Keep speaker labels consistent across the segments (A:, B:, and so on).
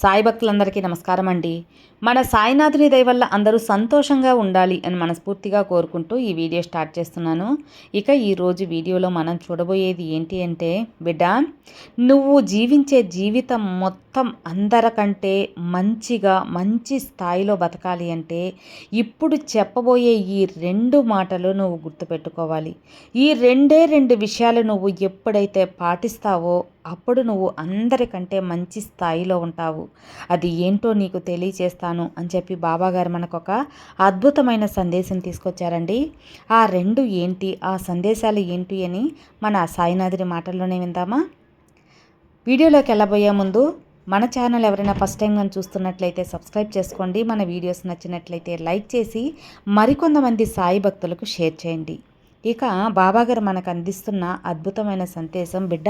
A: సాయి భక్తులందరికీ నమస్కారం అండి. మన సాయినాథుని దయవల్ల అందరూ సంతోషంగా ఉండాలి అని మనస్ఫూర్తిగా కోరుకుంటూ ఈ వీడియో స్టార్ట్ చేస్తున్నాను. ఇక ఈరోజు వీడియోలో మనం చూడబోయేది ఏంటి అంటే బిడ్డ నువ్వు జీవించే జీవితం మొత్తం అందరికంటే మంచిగా మంచి స్థాయిలో బతకాలి అంటే ఇప్పుడు చెప్పబోయే ఈ రెండు మాటలు నువ్వు గుర్తుపెట్టుకోవాలి. ఈ రెండే రెండు విషయాలు నువ్వు ఎప్పుడైతే పాటిస్తావో అప్పుడు నువ్వు అందరికంటే మంచి స్థాయిలో ఉంటావు. అది ఏంటో నీకు తెలియచేస్తాను అని చెప్పి బాబాగారు మనకు ఒక అద్భుతమైన సందేశం తీసుకొచ్చారండి. ఆ రెండు ఏంటి? ఆ సందేశాలు ఏంటి అని మన సాయినాథుని మాటల్లోనే విందామా? వీడియోలోకి వెళ్ళబోయే ముందు మన ఛానల్ ఎవరైనా ఫస్ట్ టైం కానీ చూస్తున్నట్లయితే సబ్స్క్రైబ్ చేసుకోండి. మన వీడియోస్ నచ్చినట్లయితే లైక్ చేసి మరికొంతమంది సాయి భక్తులకు షేర్ చేయండి. ఇక బాబాగారు మనకు అందిస్తున్న అద్భుతమైన సందేశం బిడ్డ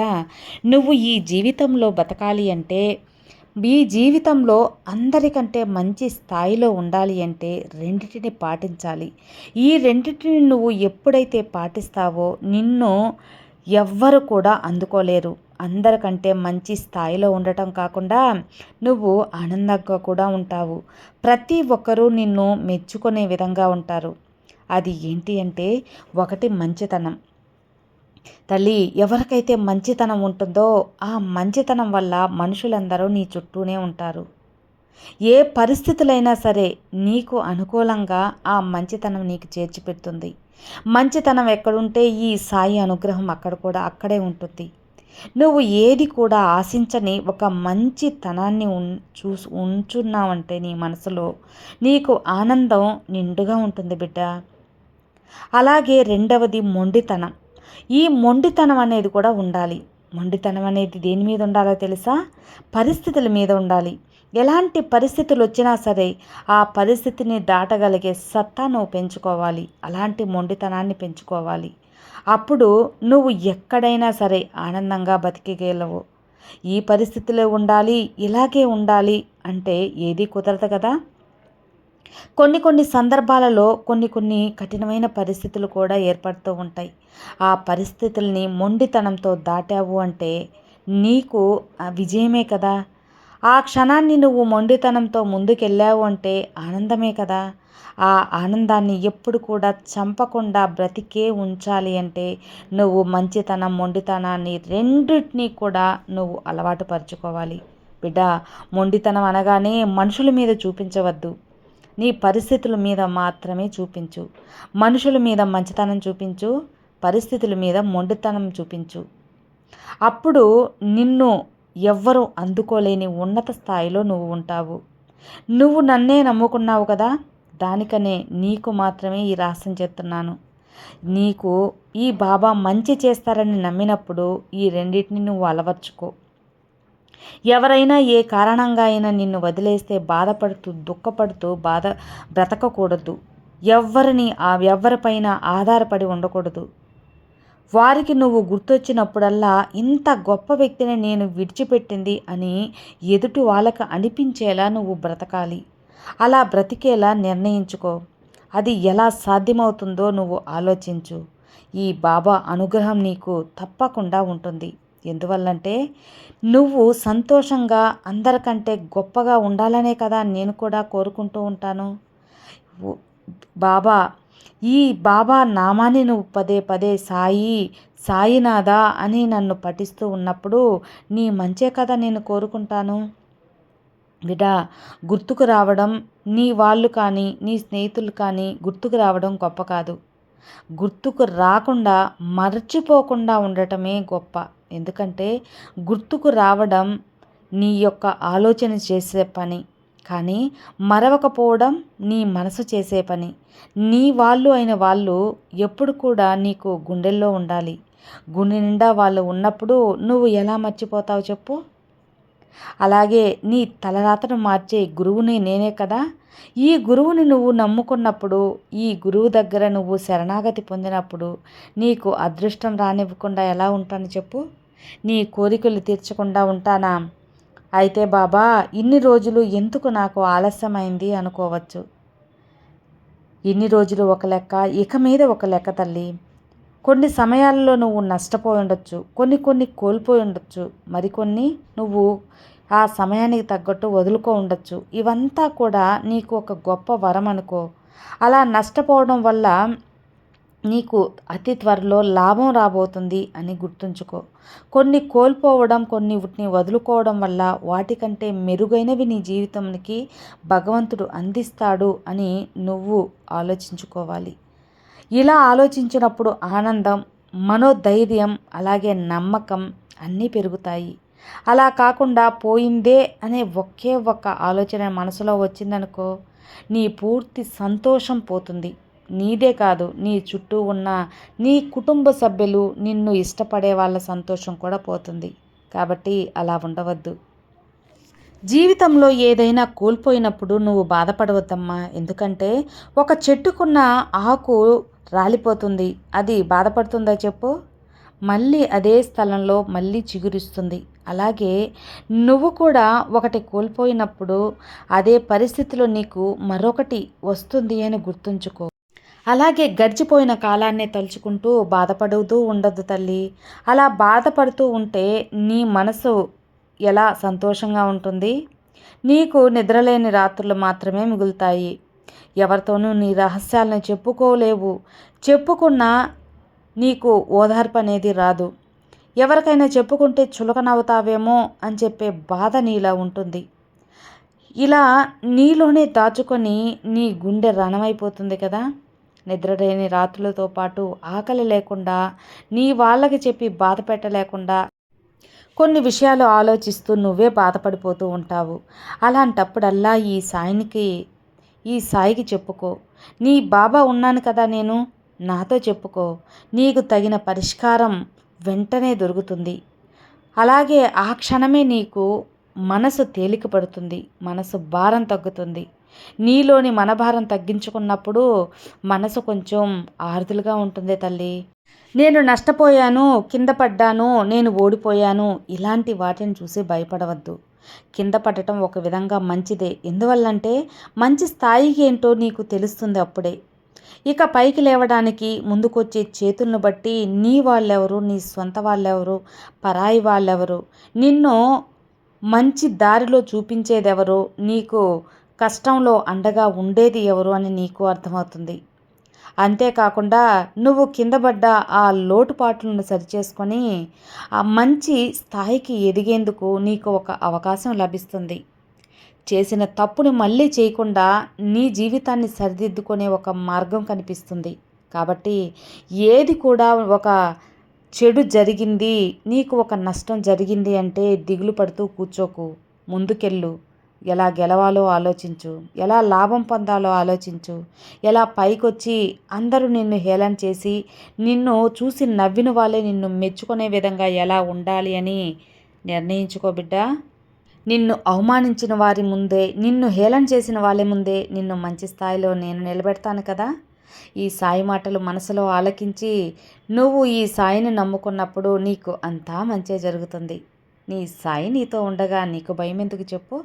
A: నువ్వు ఈ జీవితంలో బతకాలి అంటే మీ జీవితంలో అందరికంటే మంచి స్థాయిలో ఉండాలి అంటే రెండిటిని పాటించాలి. ఈ రెండిటిని నువ్వు ఎప్పుడైతే పాటిస్తావో నిన్ను ఎవ్వరు కూడా అందుకోలేరు. అందరికంటే మంచి స్థాయిలో ఉండటం కాకుండా నువ్వు ఆనందంగా కూడా ఉంటావు. ప్రతి ఒక్కరూ నిన్ను మెచ్చుకునే విధంగా ఉంటారు. అది ఏంటి అంటే ఒకటి మంచితనం. తల్లి ఎవరికైతే మంచితనం ఉంటుందో ఆ మంచితనం వల్ల మనుషులందరూ నీ చుట్టూనే ఉంటారు. ఏ పరిస్థితులైనా సరే నీకు అనుకూలంగా ఆ మంచితనం నీకు చేర్చి పెడుతుంది. మంచితనం ఎక్కడుంటే ఈ సాయి అనుగ్రహం అక్కడ కూడా అక్కడే ఉంటుంది. నువ్వు ఏది కూడా ఆశించని ఒక మంచితనాన్ని ఉన్ చూసి ఉంచున్నావంటే నీ మనసులో నీకు ఆనందం నిండుగా ఉంటుంది బిడ్డ. అలాగే రెండవది మొండితనం. ఈ మొండితనం అనేది కూడా ఉండాలి. మొండితనం అనేది దేని మీద ఉండాలో తెలుసా? పరిస్థితుల మీద ఉండాలి. ఎలాంటి పరిస్థితులు వచ్చినా సరే ఆ పరిస్థితిని దాటగలిగే సత్తా నువ్వు పెంచుకోవాలి. అలాంటి మొండితనాన్ని పెంచుకోవాలి. అప్పుడు నువ్వు ఎక్కడైనా సరే ఆనందంగా బతికేగలవు ఈ పరిస్థితిలో ఉండాలి ఇలాగే ఉండాలి అంటే ఏది కుదరదు కదా? కొన్ని కొన్ని సందర్భాలలో కొన్ని కొన్ని కఠినమైన పరిస్థితులు కూడా ఏర్పడుతూ ఉంటాయి. ఆ పరిస్థితుల్ని మొండితనంతో దాటావు అంటే నీకు విజయమే కదా. ఆ క్షణాన్ని నువ్వు మొండితనంతో ముందుకెళ్ళావు అంటే ఆనందమే కదా. ఆ ఆనందాన్ని ఎప్పుడు కూడా చంపకుండా బ్రతికే ఉంచాలి అంటే నువ్వు మంచితనం మొండితనాన్ని రెండింటినీ కూడా నువ్వు అలవాటు పరుచుకోవాలి. బిడ్డ మొండితనం అనగానే మనుషుల మీద చూపించవద్దు. నీ పరిస్థితుల మీద మాత్రమే చూపించు. మనుషుల మీద మంచితనం చూపించు. పరిస్థితుల మీద మొండితనం చూపించు. అప్పుడు నిన్ను ఎవ్వరూ అందుకోలేని ఉన్నత స్థాయిలో నువ్వు ఉంటావు. నువ్వు నన్నే నమ్ముకున్నావు కదా? దానికనే నీకు మాత్రమే ఈ రహస్యం చెప్తున్నాను. నీకు ఈ బాబా మంచి చేస్తారని నమ్మినప్పుడు ఈ రెండింటిని నువ్వు అలవర్చుకో. ఎవరైనా ఏ కారణంగా అయినా నిన్ను వదిలేస్తే బాధపడుతూ దుఃఖపడుతూ బాధ బ్రతకకూడదు. ఎవ్వరిని ఆ ఎవరిపైన ఆధారపడి ఉండకూడదు. వారికి నువ్వు గుర్తొచ్చినప్పుడల్లా ఇంత గొప్ప వ్యక్తిని నేను విడిచిపెట్టింది అని ఎదుటి వాళ్ళకు అనిపించేలా నువ్వు బ్రతకాలి. అలా బ్రతికేలా నిర్ణయించుకో. అది ఎలా సాధ్యమవుతుందో నువ్వు ఆలోచించు. ఈ బాబా అనుగ్రహం నీకు తప్పకుండా ఉంటుంది. ఎందువల్లంటే నువ్వు సంతోషంగా అందరికంటే గొప్పగా ఉండాలనే కదా నేను కూడా కోరుకుంటూ ఉంటాను. బాబా ఈ బాబా నామాన్ని నువ్వు పదే పదే సాయి సాయినాథా అని నన్ను పఠిస్తూ ఉన్నప్పుడు నీ మంచే కదా నేను కోరుకుంటాను. విడా గుర్తుకు రావడం నీ వాళ్ళు కానీ నీ స్నేహితులు కానీ గుర్తుకు రావడం గొప్ప కాదు. గుర్తుకు రాకుండా మర్చిపోకుండా ఉండటమే గొప్ప. ఎందుకంటే గుర్తుకు రావడం నీ యొక్క ఆలోచన చేసే పని. కానీ మరవకపోవడం నీ మనసు చేసే పని. నీ వాళ్ళు అయిన వాళ్ళు ఎప్పుడు కూడా నీకు గుండెల్లో ఉండాలి. గుండె నిండా వాళ్ళు ఉన్నప్పుడు నువ్వు ఎలా మర్చిపోతావు చెప్పు? అలాగే నీ తలరాతను మార్చే గురువుని నేనే కదా. ఈ గురువుని నువ్వు నమ్ముకున్నప్పుడు ఈ గురువు దగ్గర నువ్వు శరణాగతి పొందినప్పుడు నీకు అదృష్టం రానివ్వకుండా ఎలా ఉంటాను చెప్పు? నీ కోరికలు తీర్చకుండా ఉంటానా? అయితే బాబా ఇన్ని రోజులు ఎందుకు నాకు ఆలస్యమైంది అనుకోవచ్చు. ఇన్ని రోజులు ఒక లెక్క ఇక మీద ఒక లెక్క తల్లి. కొన్ని సమయాల్లో నువ్వు నష్టపోయి ఉండొచ్చు కొన్ని కొన్ని కోల్పోయి ఉండొచ్చు మరికొన్ని నువ్వు ఆ సమయానికి తగ్గట్టు వదులుకో ఉండొచ్చు. ఇవంతా కూడా నీకు ఒక గొప్ప వరం అనుకో. అలా నష్టపోవడం వల్ల నీకు అతి త్వరలో లాభం రాబోతుంది అని గుర్తుంచుకో. కొన్ని కోల్పోవడం కొన్ని వీటిని వదులుకోవడం వల్ల వాటికంటే మెరుగైనవి నీ జీవితానికి భగవంతుడు అందిస్తాడు అని నువ్వు ఆలోచించుకోవాలి. ఇలా ఆలోచించినప్పుడు ఆనందం మనోధైర్యం అలాగే నమ్మకం అన్నీ పెరుగుతాయి. అలా కాకుండా పోయిందే అనే ఒకే ఒక్క ఆలోచన మనసులో వచ్చిందనుకో నీ పూర్తి సంతోషం పోతుంది. నీదే కాదు నీ చుట్టూ ఉన్న నీ కుటుంబ సభ్యులు నిన్ను ఇష్టపడే వాళ్ళ సంతోషం కూడా పోతుంది. కాబట్టి అలా ఉండవద్దు. జీవితంలో ఏదైనా కోల్పోయినప్పుడు నువ్వు బాధపడవద్దమ్మా. ఎందుకంటే ఒక చెట్టుకున్న ఆకు రాలిపోతుంది. అది బాధపడుతుందా చెప్పు? మళ్ళీ అదే స్థలంలో మళ్ళీ చిగురిస్తుంది. అలాగే నువ్వు కూడా ఒకటి కోల్పోయినప్పుడు అదే పరిస్థితిలో నీకు మరొకటి వస్తుంది అని గుర్తుంచుకో. అలాగే గడిచిపోయిన కాలాన్ని తలుచుకుంటూ బాధపడుతూ ఉండదు తల్లి. అలా బాధపడుతూ ఉంటే నీ మనసు ఎలా సంతోషంగా ఉంటుంది? నీకు నిద్రలేని రాత్రులు మాత్రమే మిగులుతాయి. ఎవరితోనూ నీ రహస్యాలను చెప్పుకోలేవు. చెప్పుకున్నా నీకు ఓదార్పు అనేది రాదు. ఎవరికైనా చెప్పుకుంటే చులకనవుతావేమో అని చెప్పే బాధ నీలా ఉంటుంది. ఇలా నీలోనే దాచుకొని నీ గుండె రణమైపోతుంది కదా. నిద్రలేని రాత్రులతో పాటు ఆకలి లేకుండా నీ వాళ్ళకి చెప్పి బాధ పెట్టలేకుండా కొన్ని విషయాలు ఆలోచిస్తూ నువ్వే బాధపడిపోతూ ఉంటావు. అలాంటప్పుడల్లా ఈ సాయినికి ఈ సాయికి చెప్పుకో. నీ బాబా ఉన్నాను కదా నేను నాతో చెప్పుకో. నీకు తగిన పరిష్కారం వెంటనే దొరుకుతుంది. అలాగే ఆ క్షణమే నీకు మనసు తేలిక పడుతుంది మనసు భారం తగ్గుతుంది. నీలోని మనభారం తగ్గించుకున్నప్పుడు మనసు కొంచెం ఆరుదులుగా ఉంటుంది తల్లి. నేను నష్టపోయాను కింద పడ్డాను నేను ఓడిపోయాను. ఇలాంటి వాటిని చూసి భయపడవద్దు. కింద పడటం ఒక విధంగా మంచిదే. ఎందువల్లంటే మంచి స్థాయికి ఏంటో నీకు తెలుస్తుంది అప్పుడే. ఇక పైకి లేవడానికి ముందుకొచ్చే చేతులను బట్టి నీ వాళ్ళెవరు నీ సొంత వాళ్ళెవరు పరాయి వాళ్ళెవరు? నిన్ను మంచి దారిలో చూపించేదెవరు? నీకు కష్టంలో అండగా ఉండేది ఎవరు అని నీకు అర్థమవుతుంది. అంతేకాకుండా నువ్వు కింద పడ్డ ఆ లోటుపాట్లను సరిచేసుకొని ఆ మంచి స్థాయికి ఎదిగేందుకు నీకు ఒక అవకాశం లభిస్తుంది. చేసిన తప్పుని మళ్ళీ చేయకుండా నీ జీవితాన్ని సరిదిద్దుకునే ఒక మార్గం కనిపిస్తుంది. కాబట్టి ఏది కూడా ఒక చెడు జరిగింది నీకు ఒక నష్టం జరిగింది అంటే దిగులు పడుతూ కూర్చోకు ముందుకెళ్ళు. ఎలా గెలవాలో ఆలోచించు ఎలా లాభం పొందాలో ఆలోచించు ఎలా పైకొచ్చి అందరూ నిన్ను హేళన చేసి నిన్ను చూసి నవ్విన వాళ్ళే నిన్ను మెచ్చుకునే విధంగా ఎలా ఉండాలి అని నిర్ణయించుకో బిడ్డ. నిన్ను అవమానించిన వారి ముందే నిన్ను హేళన చేసిన వాళ్ళ ముందే నిన్ను మంచి స్థాయిలో నేను నిలబెడతాను కదా. ఈ సాయి మాటలు మనసులో ఆలకించి నువ్వు ఈ సాయిని నమ్ముకున్నప్పుడు నీకు అంతా మంచే జరుగుతుంది. నీ సాయి నీతో ఉండగా నీకు భయం ఎందుకు చెప్పు?